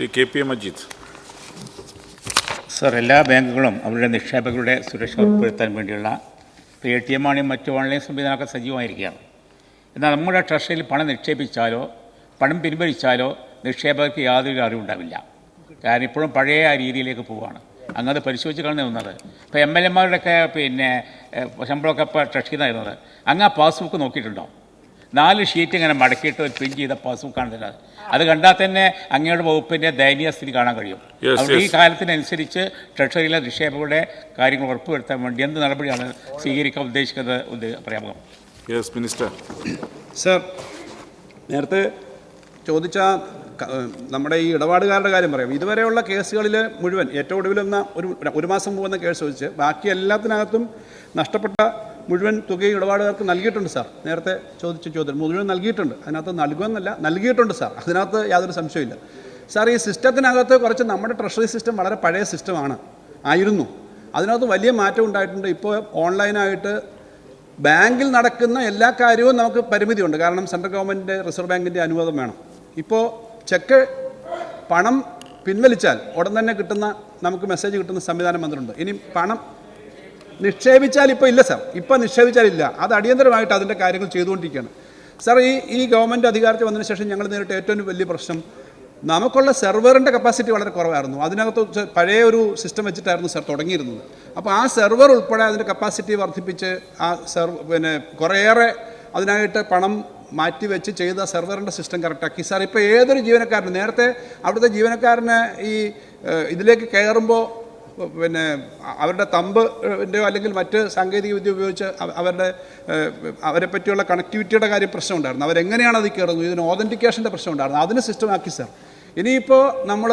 Shri K P A Majeed. Sir എല്ലാ ബാങ്കുകളും അവരുടെ നിക്ഷേപകരുടെ സുരക്ഷ ഉറപ്പുവരുത്താൻ വേണ്ടിയുള്ള പേ ടി എം ആണെങ്കിലും മറ്റു ഓൺലൈൻ സംവിധാനമൊക്കെ സജീവമായിരിക്കുകയാണ്. എന്നാൽ നമ്മുടെ ട്രഷറിയിൽ പണം നിക്ഷേപിച്ചാലോ പണം പിൻവലിച്ചാലോ നിക്ഷേപകർക്ക് യാതൊരു അറിവുണ്ടാവില്ല കാരണം ഇപ്പോഴും പഴയ ആ രീതിയിലേക്ക് പോവുകയാണ്. അങ്ങനെ പരിശോധിച്ച് കളഞ്ഞു നിന്നത് ഇപ്പോൾ എം എൽ എമാരുടെയൊക്കെ പിന്നെ ശമ്പളമൊക്കെ ഇപ്പോൾ ട്രഷറിയിൽ അങ്ങ് ആ പാസ്ബുക്ക് നോക്കിയിട്ടുണ്ടോ? നാല് ഷീറ്റ് ഇങ്ങനെ മടക്കിയിട്ട് ഒരു പ്രിന്റ് ചെയ്ത പാസ്ബുക്ക് തരുന്നത് അത് കണ്ടാൽ തന്നെ അങ്ങയുടെ വകുപ്പിന്റെ ദയനീയ സ്ഥിതി കാണാൻ കഴിയും. അതുകൊണ്ട് ഈ കാലത്തിനനുസരിച്ച് ട്രഷറിയിലെ നിക്ഷേപകരുടെ കാര്യങ്ങൾ ഉറപ്പുവരുത്താൻ വേണ്ടി എന്ത് നടപടിയാണ് സ്വീകരിക്കാൻ ഉദ്ദേശിക്കുന്നത് പറയാമോ യെസ് മിനിസ്റ്റർ സർ നേരത്തെ ചോദിച്ച നമ്മുടെ ഈ ഇടപാടുകാരുടെ കാര്യം പറയാം. ഇതുവരെയുള്ള കേസുകളിൽ മുഴുവൻ ഏറ്റവും ഒടുവിലെന്ന ഒരു ഒരു മാസം പോകുന്ന കേസ് വെച്ച് ബാക്കി എല്ലാത്തിനകത്തും നഷ്ടപ്പെട്ട മുഴുവൻ തുകയും ഇടപാടുകാർക്ക് നൽകിയിട്ടുണ്ട് സാർ. നേരത്തെ ചോദിച്ച ചോദ്യം. മുഴുവൻ നൽകിയിട്ടുണ്ട്. അതിനകത്ത് നൽകുമെന്നല്ല നൽകിയിട്ടുണ്ട് സാർ. അതിനകത്ത് യാതൊരു സംശയമില്ല സാർ ഈ സിസ്റ്റത്തിനകത്ത് കുറച്ച് നമ്മുടെ ട്രഷറി സിസ്റ്റം വളരെ പഴയ സിസ്റ്റമാണ്. ആയിരുന്നു. അതിനകത്ത് വലിയ മാറ്റം ഉണ്ടായിട്ടുണ്ട്. ഇപ്പോൾ ഓൺലൈനായിട്ട് ബാങ്കിൽ നടക്കുന്ന എല്ലാ കാര്യവും നമുക്ക് പരിമിതിയുണ്ട്. കാരണം സെൻട്രൽ ഗവൺമെന്റിന്റെ റിസർവ് ബാങ്കിന്റെ അനുവാദം വേണം. ഇപ്പോൾ ചെക്ക് പണം പിൻവലിച്ചാൽ ഉടൻ തന്നെ കിട്ടുന്ന നമുക്ക് മെസ്സേജ് കിട്ടുന്ന സംവിധാനം വന്നിട്ടുണ്ട് ഇനി പണം നിക്ഷേപിച്ചാൽ ഇപ്പോൾ ഇല്ല സാർ. ഇപ്പോൾ നിക്ഷേപിച്ചാലില്ല അത് അടിയന്തരമായിട്ട് അതിന്റെ കാര്യങ്ങൾ ചെയ്തുകൊണ്ടിരിക്കുകയാണ്. സാർ ഈ ഈ ഗവൺമെന്റ് അധികാരത്തിൽ വന്നതിന് ശേഷം ഞങ്ങൾ നേരിട്ട ഏറ്റവും വലിയ പ്രശ്നം നമുക്കുള്ള സെർവറിന്റെ കപ്പാസിറ്റി വളരെ കുറവായിരുന്നു. അതിനകത്ത് പഴയ ഒരു സിസ്റ്റം വെച്ചിട്ടായിരുന്നു സാർ തുടങ്ങിയിരുന്നത്. അപ്പോൾ ആ സെർവർ ഉൾപ്പെടെ അതിന്റെ കപ്പാസിറ്റി വർദ്ധിപ്പിച്ച് ആ സെർവ് പിന്നെ കുറേയേറെ അതിനായിട്ട് പണം മാറ്റി വെച്ച് ചെയ്ത സെർവറിന്റെ സിസ്റ്റം കറക്റ്റാക്കി. സാർ ഇപ്പോൾ ഏതൊരു ജീവനക്കാരനും നേരത്തെ അവിടുത്തെ ജീവനക്കാരനെ ഈ ഇതിലേക്ക് കയറുമ്പോൾ പിന്നെ അവരുടെ തമ്പിന്റെയോ അല്ലെങ്കിൽ മറ്റ് സാങ്കേതിക വിദ്യ ഉപയോഗിച്ച് അവരുടെ അവരെ പറ്റിയുള്ള കണക്ടിവിറ്റിയുടെ കാര്യം പ്രശ്നമുണ്ടായിരുന്നു. അവരെങ്ങനെയാണ് അത് കയറുന്നത്? ഇതിന് ഓതന്റിക്കേഷന്റെ പ്രശ്നമുണ്ടായിരുന്നു. അതിന് സിസ്റ്റം ആക്കി സാർ ഇനിയിപ്പോൾ നമ്മൾ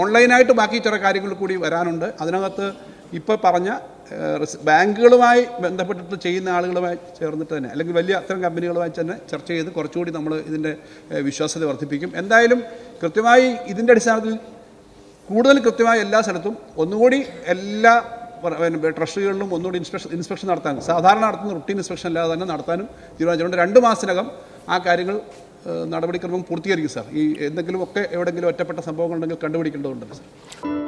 ഓൺലൈനായിട്ട് ബാക്കി ചില കാര്യങ്ങൾ കൂടി വരാനുണ്ട്. അതിനകത്ത് ഇപ്പോൾ പറഞ്ഞ ബാങ്കുകളുമായി ബന്ധപ്പെട്ടിട്ട് ചെയ്യുന്ന ആളുകളുമായി ചേർന്നിട്ട് തന്നെ അല്ലെങ്കിൽ വലിയ അത്തരം കമ്പനികളുമായി തന്നെ ചർച്ച ചെയ്ത് കുറച്ചുകൂടി നമ്മൾ ഇതിന്റെ വിശ്വാസ്യത വർദ്ധിപ്പിക്കും. എന്തായാലും കൃത്യമായി ഇതിന്റെ അടിസ്ഥാനത്തിൽ കൂടുതൽ കൃത്യമായ എല്ലാ സ്ഥലത്തും ഒന്നുകൂടി എല്ലാ ട്രഷറികളിലും ഒന്നുകൂടി ഇൻസ്പെക്ഷൻ ഇൻസ്പെക്ഷൻ നടത്താൻ സാധാരണ നടത്തുന്ന റുട്ടീൻ ഇൻസ്പെക്ഷൻ അല്ലാതെ തന്നെ നടത്താനും തീരുമാനിച്ചിട്ടുണ്ട്. രണ്ട് മാസത്തിനകം ആ കാര്യങ്ങൾ നടപടിക്രമം പൂർത്തീകരിക്കും സാർ. ഈ എന്തെങ്കിലുമൊക്കെ എവിടെയെങ്കിലും ഒറ്റപ്പെട്ട സംഭവങ്ങളുണ്ടെങ്കിൽ കണ്ടുപിടിക്കേണ്ടതുണ്ടല്ലോ സാർ.